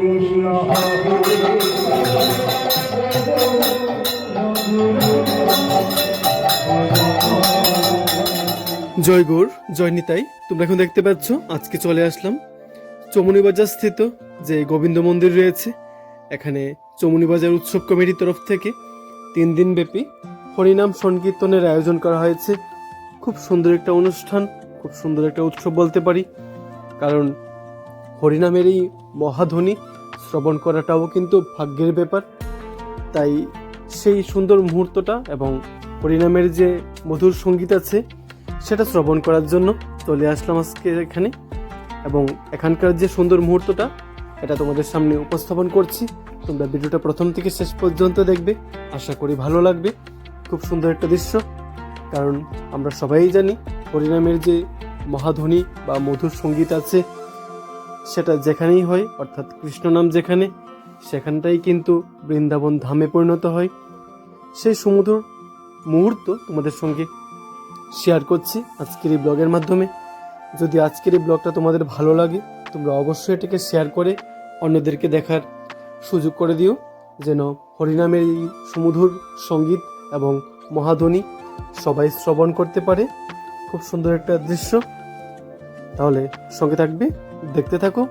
জয় গৌর, জয় নিতাই, তোমরা এখন দেখতে পাচ্ছ, আজকে চলে আসলাম চমুনি বাজার স্থিত যে গোবিন্দ মন্দির রয়েছে। এখানে চমুনি বাজার উৎসব কমিটির তরফ থেকে তিন দিন ব্যাপী হরিনাম সংকীর্তনের আয়োজন করা হয়েছে। খুব সুন্দর একটা অনুষ্ঠান, খুব সুন্দর একটা উৎসব বলতে পারি। কারণ হরিনামের এই মহাধ্বনি শ্রবণ করাটাও কিন্তু ভাগ্যের ব্যাপার। তাই সেই সুন্দর মুহূর্তটা এবং হরিনামের যে মধুর সংগীত আছে, সেটা শ্রবণ করার জন্য চলে আসলাম আজকে এখানে। এবং এখানকার যে সুন্দর মুহূর্তটা, এটা তোমাদের সামনে উপস্থাপন করছি। তোমরা ভিডিওটা প্রথম থেকে শেষ পর্যন্ত দেখবে। আশা করি ভালো লাগবে। খুব সুন্দর একটা দৃশ্য। কারণ আমরা সবাই জানি, হরিনামের যে মহাধ্বনি বা মধুর সংগীত আছে সেটা যেখানেই হয়, অর্থাৎ কৃষ্ণ নাম যেখানে, সেখানটাই কিন্তু বৃন্দাবন ধামে পরিণত হয়। সেই সুমধুর মুহূর্ত তোমাদের সঙ্গে শেয়ার করছি আজকের এই ব্লগের মাধ্যমে। যদি আজকের এই ব্লগটা তোমাদের ভালো লাগে, তোমরা অবশ্যই এটাকে শেয়ার করে অন্যদেরকে দেখার সুযোগ করে দিও। যেন হরিনামের এই সুমধুর সংগীত এবং মহাধ্বনি সবাই শ্রবণ করতে পারে। খুব সুন্দর একটা দৃশ্য। তাহলে সঙ্গে থাকবে দেখতে থাকো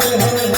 है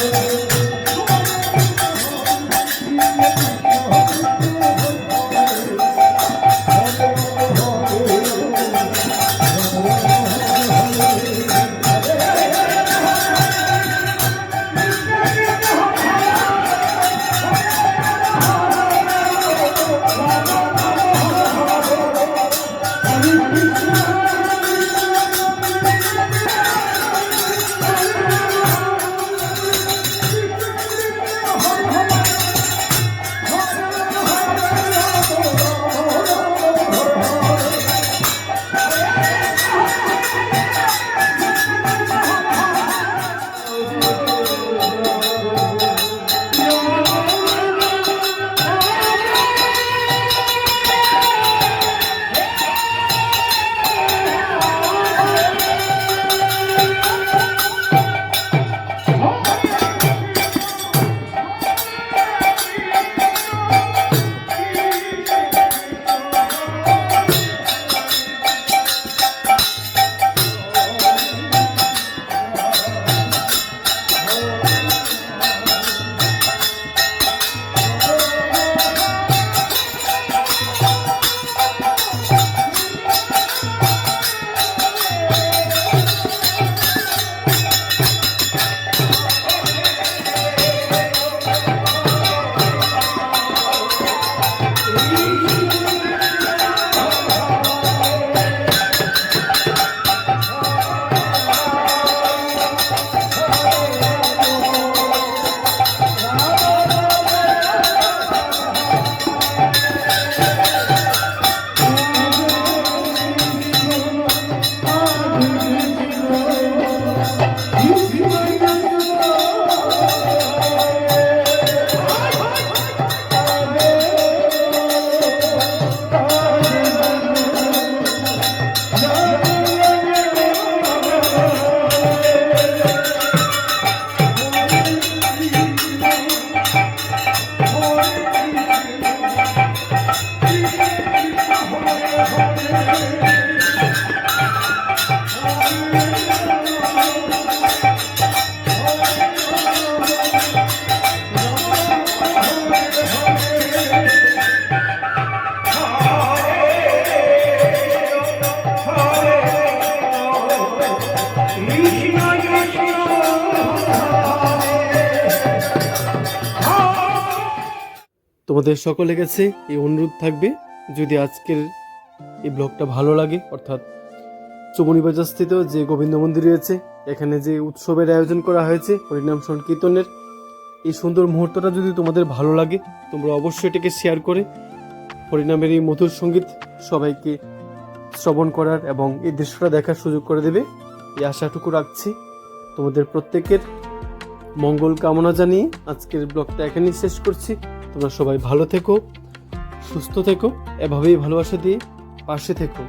তোমাদের সকলের কাছে এই অনুরোধ থাকবে, যদি আজকের এই ব্লগটা ভালো লাগে, অর্থাৎ চমনি বাজারস্থিত যে গোবিন্দ মন্দির রয়েছে, এখানে যে উৎসবের আয়োজন করা হয়েছে, হরিনাম সংকীর্তনের, এই সুন্দর মুহূর্তটা যদি তোমাদের ভালো লাগে, তোমরা অবশ্যই এটাকে শেয়ার করে হরিনামের এই মধুর সংগীত সবাইকে শ্রবণ করার এবং এই দৃশ্যটা দেখার সুযোগ করে দেবে। এই আশাটুকু রাখছি। তোমাদের প্রত্যেকের মঙ্গল কামনা জানিয়ে আজকের ব্লগটা এখানেই শেষ করছি। তোমরা সবাই ভালো থেকো সুস্থ থেকো এভাবেই ভালোবাসা দিয়ে পাশে থেকো।